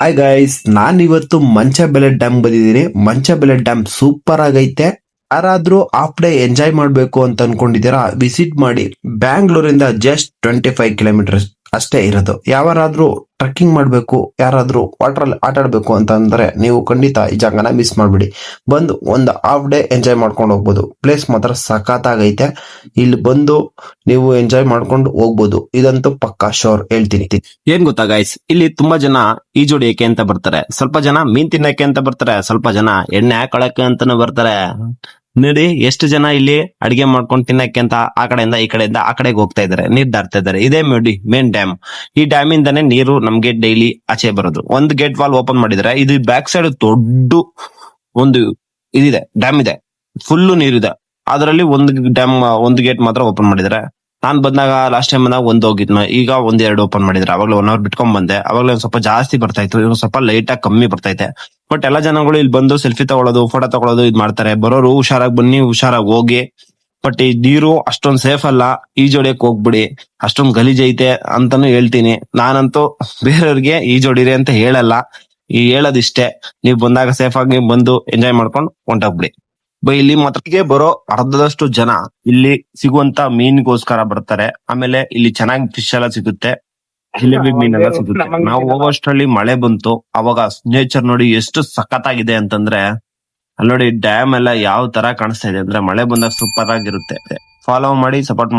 Hi guys ನಾನ್ ಇವತ್ತು ಮಂಚಬೆಲೆ dam ಬಂದಿದ್ದೀನಿ. ಮಂಚಬೆಲೆ dam super ಆಗೈತೆ. ಯಾರಾದ್ರೂ ಹಾಫ್ ಡೇ ಎಂಜಾಯ್ ಮಾಡ್ಬೇಕು ಅಂತ ಅನ್ಕೊಂಡಿದ್ದೀರಾ ವಿಸಿಟ್ ಮಾಡಿ. ಬ್ಯಾಂಗ್ಳೂರಿಂದ ಜಸ್ಟ್ ಟ್ವೆಂಟಿ ಫೈವ್ ಕಿಲೋಮೀಟರ್ ಅಷ್ಟೇ ಇರೋದು. ಯಾವಾರಾದ್ರೂ ಟ್ರೆಕ್ಕಿಂಗ್ ಮಾಡಬೇಕು, ಯಾರಾದರೂ ವಾಟ್ರಲ್ಲಿ ಆಟ ಆಡ್ಬೇಕು ಅಂತ ಅಂದ್ರೆ ನೀವು ಖಂಡಿತ ಈ ಜಾಗನ ಮಿಸ್ ಮಾಡ್ಬಿಡಿ. ಬಂದು ಒಂದು ಹಾಫ್ ಡೇ ಎಂಜಾಯ್ ಮಾಡ್ಕೊಂಡು ಹೋಗ್ಬೋದು. ಪ್ಲೇಸ್ ಮಾತ್ರ ಸಖತ್ತಾಗೈತೆ. ಇಲ್ಲಿ ಬಂದು ನೀವು ಎಂಜಾಯ್ ಮಾಡ್ಕೊಂಡು ಹೋಗ್ಬೋದು. ಇದಂತೂ ಪಕ್ಕಾ ಶೋರ್ ಹೇಳ್ತೀನಿ. ಏನ್ ಗೊತ್ತಾ ಗಾಯ್ಸ್ ಇಲ್ಲಿ ತುಂಬಾ ಜನ ಈಜೊಡಿಯಕ್ಕೆ ಅಂತ ಬರ್ತಾರೆ. ಸ್ವಲ್ಪ ಜನ ಮೀನ್ ತಿನ್ನಕ್ಕೆ ಅಂತ ಬರ್ತಾರೆ. ಸ್ವಲ್ಪ ಜನ ಎಣ್ಣೆ ಹಾಕೊಳಕ್ಕೆ ಅಂತಾನು ಬರ್ತಾರೆ. ನೋಡಿ, ಎಷ್ಟು ಜನ ಇಲ್ಲಿ ಅಡಿಗೆ ಮಾಡ್ಕೊಂಡು ತಿನ್ನಕ್ಕೆ ಅಂತ ಆ ಕಡೆಯಿಂದ, ಈ ಕಡೆಯಿಂದ, ಆ ಕಡೆಗೆ ಹೋಗ್ತಾ ಇದಾರೆ ನೀರ್ ದಾರ್ತಾ ಇದಾರೆ ಇದೇ ನೋಡಿ ಮೇನ್ ಡ್ಯಾಮ್ ಈ ಡ್ಯಾಮ್ ಇಂದಾನೆ ನೀರು ನಮ್ಗೆ ಡೈಲಿ ಆಚೆ ಬರೋದು. ಒಂದು ಗೇಟ್ ವಾಲ್ ಓಪನ್ ಮಾಡಿದ್ರೆ, ಇದು ಬ್ಯಾಕ್ ಸೈಡ್ ದೊಡ್ಡ ಒಂದು ಇದಿದೆ ಡ್ಯಾಮ್ ಇದೆ. ಫುಲ್ಲು ನೀರಿದೆ ಅದರಲ್ಲಿ ಒಂದು ಡ್ಯಾಮ್ ಒಂದು ಗೇಟ್ ಮಾತ್ರ ಓಪನ್ ಮಾಡಿದ್ರೆ, ನಾನ್ ಬಂದಾಗ ಲಾಸ್ಟ್ ಟೈಮ್ ಬಂದಾಗ ಒಂದ್ ಹೋಗಿದ್ನ, ಈಗ ಒಂದ್ ಎರಡು ಓಪನ್ ಮಾಡಿದ್ರೆ. ಅವಾಗಲೇ ಒನ್ ಅವರ್ ಬಿಟ್ಕೊಂಡ್ ಬಂದೆ. ಅವಾಗಲೇ ಸ್ವಲ್ಪ ಜಾಸ್ತಿ ಬರ್ತಾ ಇತ್ತು, ಇವಾಗ ಸ್ವಲ್ಪ ಲೈಟ್ ಆಗಿ ಕಮ್ಮಿ ಬರ್ತೈತೆ ಬಟ್ ಎಲ್ಲಾ ಜನಗಳು ಇಲ್ಲಿ ಬಂದು ಸೆಲ್ಫಿ ತಗೊಳ್ಳೋದು ಫೋಟೋ ತಗೊಳ್ಳೋದು ಇದ್ ಮಾಡ್ತಾರೆ. ಬರೋರು ಹುಷಾರಾಗಿ ಬನ್ನಿ, ಹುಷಾರಾಗಿ ಹೋಗಿ. ಬಟ್ ಈ ನೀರು ಅಷ್ಟೊಂದ್ ಸೇಫ್ ಅಲ್ಲ. ಈಜೊಡಿಯಕ್ ಹೋಗ್ಬಿಡಿ. ಅಷ್ಟೊಂದ್ ಗಲೀಜ್ ಐತೆ ಅಂತಾನು ಹೇಳ್ತೀನಿ. ನಾನಂತೂ ಬೇರೆಯವ್ರಿಗೆ ಈಜೊಡಿರಿ ಅಂತ ಹೇಳಲ್ಲ. ಈ ಹೇಳೋದಿಷ್ಟೇ. ನೀವ್ ಬಂದಾಗ ಸೇಫ್ ಆಗಿ ಬಂದು ಎಂಜಾಯ್ ಮಾಡ್ಕೊಂಡು ಹೊಂಟೋಗ್ಬಿಡಿ. ಬ- ಇಲ್ಲಿ ಮಾತ್ರ ಬರೋ ಅರ್ಧದಷ್ಟು ಜನ ಇಲ್ಲಿ ಸಿಗುವಂತ ಮೀನ್ಗೋಸ್ಕರ ಬರ್ತಾರೆ. ಆಮೇಲೆ ಇಲ್ಲಿ ಚೆನ್ನಾಗಿ ಫಿಶ್ ಎಲ್ಲ ಸಿಗುತ್ತೆ. ಜಿಲೇಬಿ ಮೀನೆಲ್ಲ ಸಿಗುತ್ತೆ. ನಾವು ಹೋಗೋಷ್ಟರಲ್ಲಿ ಮಳೆ ಬಂತು ಅವಾಗ ನೇಚರ್ ನೋಡಿ ಎಷ್ಟು ಸಖತ್ತಾಗಿದೆ ಅಂತಂದ್ರೆ ಅಲ್ಲಿ ನೋಡಿ ಡ್ಯಾಮ್ ಎಲ್ಲ ಯಾವ ತರ ಕಾಣಿಸ್ತಾ ಇದೆ ಅಂದ್ರೆ ಮಳೆ ಬಂದಾಗ ಸೂಪರ್ ಆಗಿರುತ್ತೆ. ಫಾಲೋ ಮಾಡಿ ಸಪೋರ್ಟ್